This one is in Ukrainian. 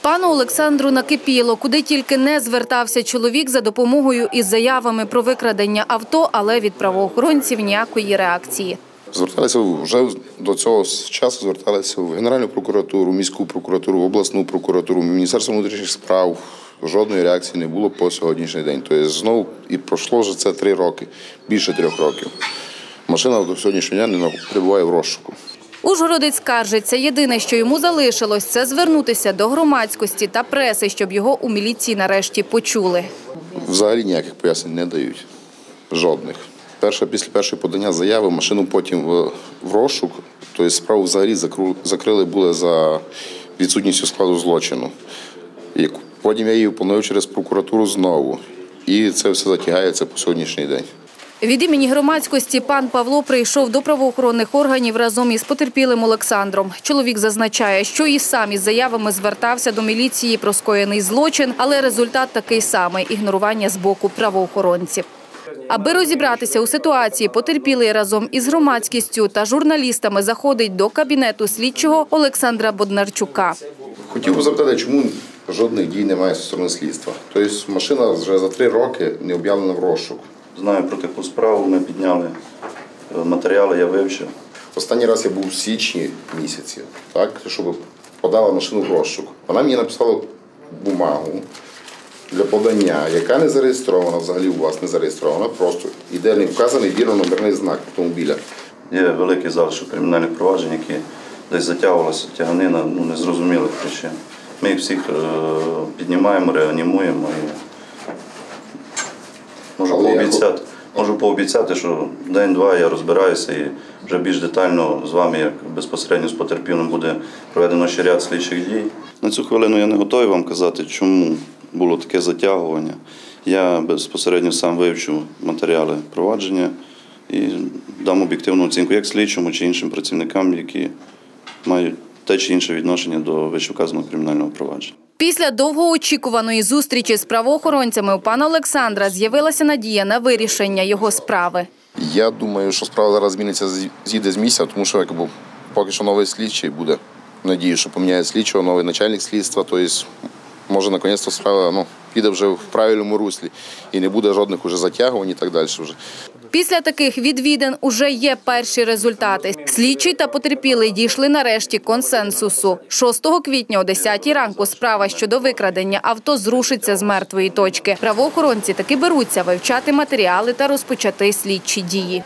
Пану Олександру накипіло, куди тільки не звертався чоловік за допомогою із заявами про викрадення авто, але від правоохоронців ніякої реакції. Зверталися вже до цього часу. Зверталися в Генеральну прокуратуру, міську прокуратуру, обласну прокуратуру, Міністерство внутрішніх справ. Жодної реакції не було по сьогоднішній день. Тобто знову і пройшло вже це три роки, більше трьох років. Машина до сьогоднішнього дня не перебуває в розшуку. Ужгородець скаржиться, єдине, що йому залишилось, це звернутися до громадськості та преси, щоб його у міліції нарешті почули. Взагалі ніяких пояснень не дають. Жодних. Перше, після першої подання заяви машину потім в, розшук, тобто справу взагалі закрили були за відсутністю складу злочину. І потім я її поновив через прокуратуру знову. І це все затягається по сьогоднішній день. Від імені громадськості пан Павло прийшов до правоохоронних органів разом із потерпілим Олександром. Чоловік зазначає, що і сам із заявами звертався до міліції про скоєний злочин, але результат такий самий – ігнорування з боку правоохоронців. Аби розібратися у ситуації, потерпілий разом із громадськістю та журналістами заходить до кабінету слідчого Олександра Боднарчука. Хотів би запитати, чому жодних дій немає зі сторони слідства. Тобто машина вже за три роки не об'явлена в розшук. Знаю про таку справу, ми підняли е, матеріали, я вивчив. Останній раз я був в січні місяці, так, щоб подала машину в розшук. Вона мені написала бумагу для подання, яка не зареєстрована, взагалі у вас не зареєстрована, просто іде не вказаний вірно-номерний знак автомобіля. Є великий залишок кримінальних проваджень, які десь затягувалася тяганина, ну незрозумілих причин. Ми їх всіх е, піднімаємо, реанімуємо і можу Але я пообіцяти. Можу пообіцяти, що день-два я розбираюся і вже більш детально з вами, як безпосередньо з потерпілим, буде проведено ще ряд слідчих дій. На цю хвилину я не готовий вам казати, чому було таке затягування. Я безпосередньо сам вивчу матеріали провадження і дам об'єктивну оцінку як слідчому чи іншим працівникам, які мають те чи інше відношення до вищевказаного кримінального провадження. Після довгоочікуваної зустрічі з правоохоронцями у пана Олександра з'явилася надія на вирішення його справи. Я думаю, що справа зараз зміниться, зійде з місця, тому що якби, поки що новий слідчий буде. Надію, що поміняє слідчого, новий начальник слідства, тобто може наконець справа ну, піде вже в правильному руслі і не буде жодних уже затягувань і так далі. Вже. Після таких відвідин уже є перші результати. Слідчий та потерпілий дійшли нарешті консенсусу. 6 квітня о 10 ранку справа щодо викрадення авто зрушиться з мертвої точки. Правоохоронці таки беруться вивчати матеріали та розпочати слідчі дії.